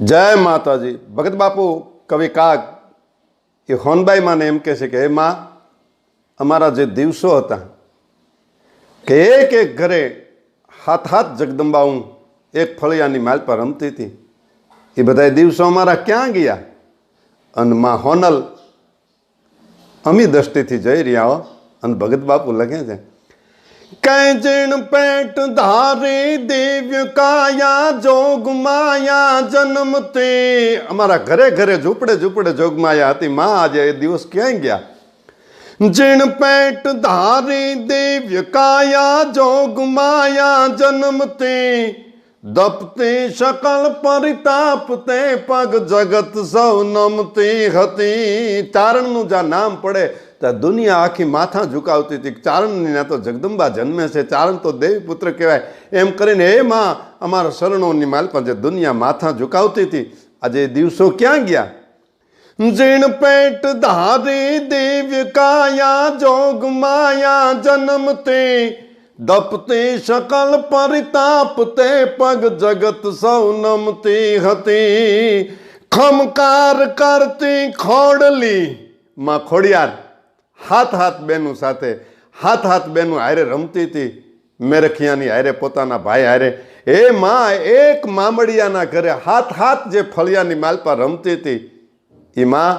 જય માતાજી. ભગત બાપુ, કવિ કાગ, એ હોનબાઈ માને એમ કહે છે કે, હે માં, અમારા જે દિવસો હતા, કે એક એક ઘરે હાથ હાથ જગદંબા હું એક ફળિયાની માલ પર રમતી હતી. એ બધા દિવસો અમારા ક્યાં ગયા? અને માં હોનલ અમી દ્રષ્ટિથી જઈ રહ્યા હો અને ભગત બાપુ લખે છે. कैजिण पेट धारे दिव्य काया જોગ માયા જન્મતે અમારા ઘરે ઘરે ઝૂંપડે ઝૂંપડે જોગમાયા હતી માં આજે એ દિવસ ક્યાંય ગયા જીણ પેટ ધારી દિવ્ય કાયા જોગ માયા જન્મતે દપતે શકલ પરિતાપતે પગ જગત સૌ નમતી હતી ચારણનું જ્યાં નામ પડે ત્યાં દુનિયા આખી માથા ઝુકાવતી હતી ચારણની ના તો જગદંબા જન્મે છે, ચારણ તો દેવી પુત્ર કહેવાય. એમ કરીને એ માં અમારા શરણોની માલ પણ જે દુનિયા માથા ઝુકાવતી હતી, આજે દિવસો ક્યાં ગયા? જીણ પેટ ધારી દિવ્ય કાયા, જોગ માયા જન્મતે દપતે શકલ પરિતાપતે પગ જગત સૌ નમતી હતી. ખમકાર કરતી ખોડલી માં ખોડિયાર હાથ હાથ બેનું સાથે, હાથ હાથ બેનું હારે રમતી હતી. મેરખિયાની હારે, પોતાના ભાઈ હારે. એ માં એક મામડિયાના ઘરે હાથ હાથ જે ફળિયાની માલપા રમતી હતી. એ માં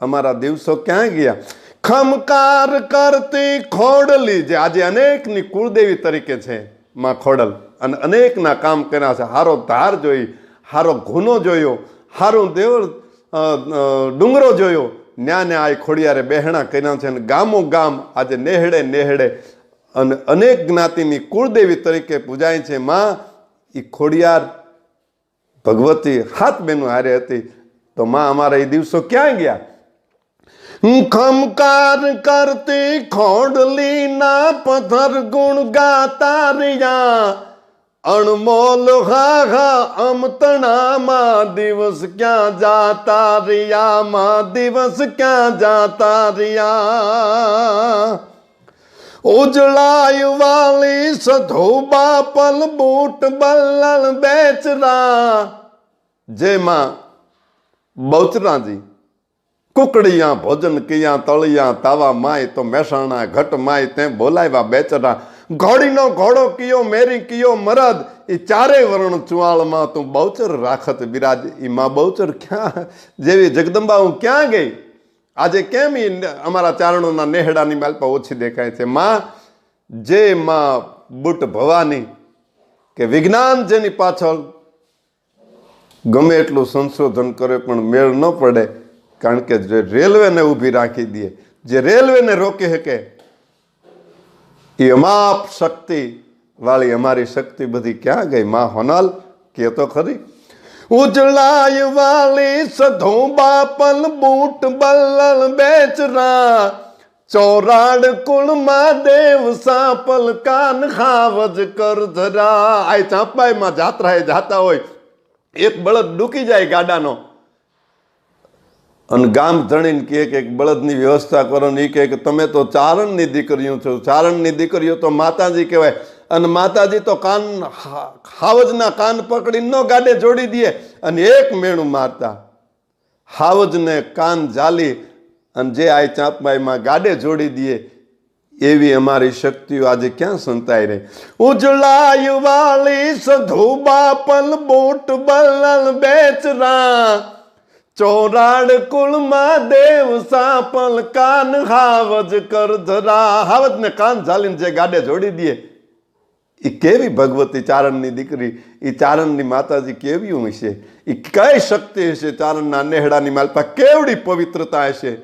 અમારા દિવસો ક્યાં ગયા? ખમકાર કરતી ખોડલી, જે આજે અનેકની કુળદેવી તરીકે છે, માં ખોડલ. અને અનેકના કામ કર્યા છે. હારો ધાર જોઈ, હારો ગુનો જોયો, હારું દેવ ડુંગરો જોયો ન્યા ને આ ખોડિયારે બહેણા કર્યા છે અને ગામો ગામ આજે નેહડે નેહડે અને અનેક જ્ઞાતિની કુળદેવી તરીકે પૂજાય છે. માં એ ખોડિયાર ભગવતી હાથ બેનું હારે હતી. તો માં અમારા એ દિવસો ક્યાં ગયા? ખમકાર કરતી ખોડલી ના પથર ગુણ ગાતા રહ્યા. અણમોલ હા હા અમતણામાં દિવસ ક્યાં જાતા રિયામાં? દિવસ ક્યાં જાતા રિયા? ઉજળાય વાલી સધોબા પલ બૂટ બલ્લણ બેચરા. જેમાં બહુચરાજી કુકડિયા ભોજન કિયા તળિયા તાવા માય તો મહેસાણા ઘટ માય તે બોલાવ્યા બેચરા. ઘોડીનો ઘોડો કિયો, મેરી કિયો મરદ, એ ચારે વર્ણ ચુવાળમાં તું બહુચર રાખત બિરાજ. એ માં બહુચર ક્યાં? જેવી જગદંબા હું ક્યાં ગઈ? આજે કેમ એ અમારા ચારણોના નેહડાની માલપા ઓછી દેખાય છે? માં, જે માં બુટ ભવાની કે વિજ્ઞાન જેની પાછળ ગમે એટલું સંશોધન કરે પણ મેળ ન પડે, કારણ કે જે રેલવેને ઊભી રાખી દે, જે રેલવેને રોકી શકે એ અમાપ શક્તિ વાળી અમારી શક્તિ બધી ક્યાં ગઈ? માં હોનાલ કે તો ખરી? ઉજળાય વાલી સધો બાપન બૂટ બલ્લલ બેચરા, ચોરાડ કુળમાં દેવ સાપલ કાન ખાવજ કર ધરા. આ ચાંપાઈમાં જાત્રાએ જાતા હોય, એક બળદ ડૂકી જાય ગાડાનો. અને ગામ ધણીને કહે કે બળદની વ્યવસ્થા કરો ને એ કહે કે તમે તો ચારણની દીકરીઓ છો. ચારણની દીકરીઓ તો માતાજી કહેવાય. અને માતાજી તો કાન હાવજના કાન પકડીને ન ગાડે જોડી દે. અને એક મેણું મારતા. હાવજને કાન જાલી અને જે આ ચાંપમાઈમાં ગાડે જોડી દે. એવી અમારી શક્તિઓ આજે ક્યાં સંતાઈ રહી. ઉજળાય વાલી સધુબા પલ બોટ બલ્લલ બેચરા. ચોરાડ કુળમાં દેવ સાપલ કાન હાવજ કર ધરા. હાવજ ને કાન ઝાલીને જે ગાડે જોડી દે એ કેવી ભગવતી ચારણની દીકરી? એ ચારણની માતાજી કેવી હશે? એ કઈ શક્તિ હશે ચારણના નેહડાની માલપા? કેવડી પવિત્રતા હશે?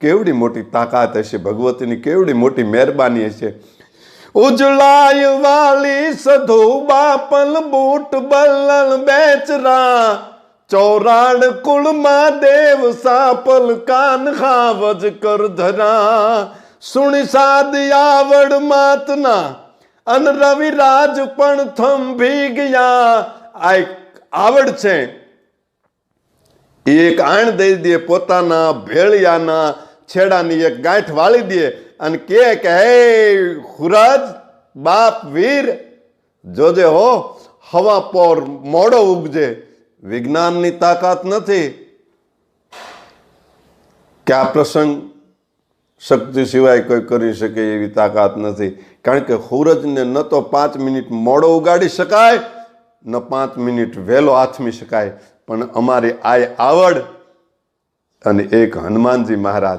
કેવડી મોટી તાકાત હશે ભગવતીની? કેવડી મોટી મહેરબાની હશે? ઉજળાય વાલી સધોબા પલ બૂટ બલ્લલ બેચરા. ચોરાડ કુળમાં દેવ સાપલ કાન ખાવજ કર ધરા સુણી સાદ આવડ માતના અન રવિરાજ પણ થંભી ગયા આ આવડ છે એક આણ દઈ દે પોતાના ભેળિયાના છેડાની એક ગાંઠ વાળી દે અને કહે કે હે હુરાજ બાપ વીર જોજે હો હવા પોર મોડો ઉગજે વિજ્ઞાનની તાકાત નથી. કે આ પ્રસંગ શક્તિ સિવાય કોઈ કરી શકે એવી તાકાત નથી. કારણ કે સૂરજને ન તો પાંચ મિનિટ મોડો ઉગાડી શકાય, ન પાંચ મિનિટ વહેલો આથમી શકાય. પણ અમારી આય આવડ અને એક હનુમાનજી મહારાજ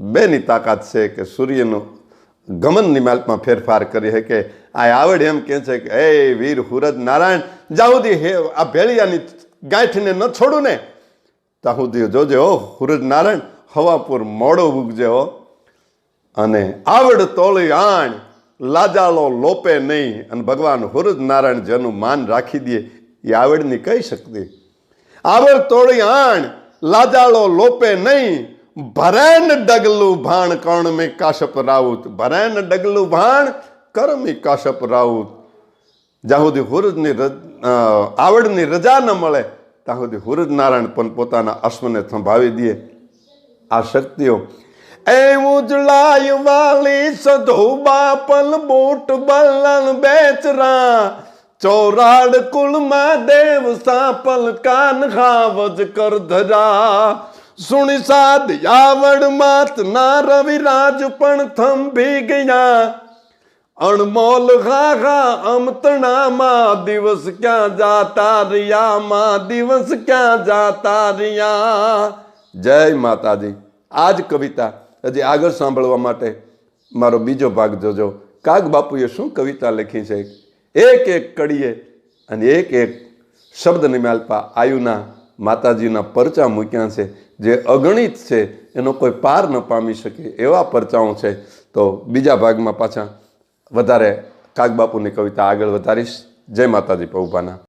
બેની તાકાત છે કે સૂર્યનું ગમનની માલમાં ફેરફાર કરી શકે આ આવડ એમ કહે છે કે, હે વીર હુરજ નારાયણ જ્યાં હે, આ ભેળિયાની ગાંઠને ન છોડું ને. ત્યાં જોજે હો હુરજ નારાયણ, હવાપુર મોડો ઉગજે હો. અને આવડ તોળી આણ લાજાળો લોપે નહીં. અને ભગવાન હુરજ નારાયણ જેનું માન રાખી દે, એ આવડની કહી શકતી? આવડ તોળી આણ લાજાળો લોપે નહીં. ભરેન ડગલું ભાણ કર્ણ મેં કાશપ રાઉત. ભરેન ડગલું ભાણ કરમી કાશપ રાઉત. જ્યાં સુધી હુરજની આવડની રજા ન મળે, ત્યાં સુધી હુરજ નારાયણ પણ પોતાના અશ્વને સંભાવી દે. આ શક્તિઓ. એ ઉજળાય વાલી સધોબા પલ બોટ બલન બેચરા. ચોરાડ કુલમાં દેવ સાપલ કાન ખાવજ કર ધરા સુણી સાદ યાવડ માત ના રવિરાજ પણ થંભી ગયા. અણમોલ ખાખા અમતણામાં દિવસ ક્યાં જાતા રિયામાં? દિવસ ક્યાં જાતા રિયા? જય માતાજી. આ જ કવિતા હજી આગળ સાંભળવા માટે મારો બીજો ભાગ જોજો. કાગ બાપુએ શું કવિતા લખી છે? એક એક કડીએ અને એક એક શબ્દ નિમાલપા આયુના માતાજીના પરચા મૂક્યા છે. જે અગણિત છે, એનો કોઈ પાર ન પામી શકે એવા પરચાઓ છે. તો બીજા ભાગમાં પાછા વધારે કાગબાપુની કવિતા આગળ વધારીશ. જય માતાજી પૌભાના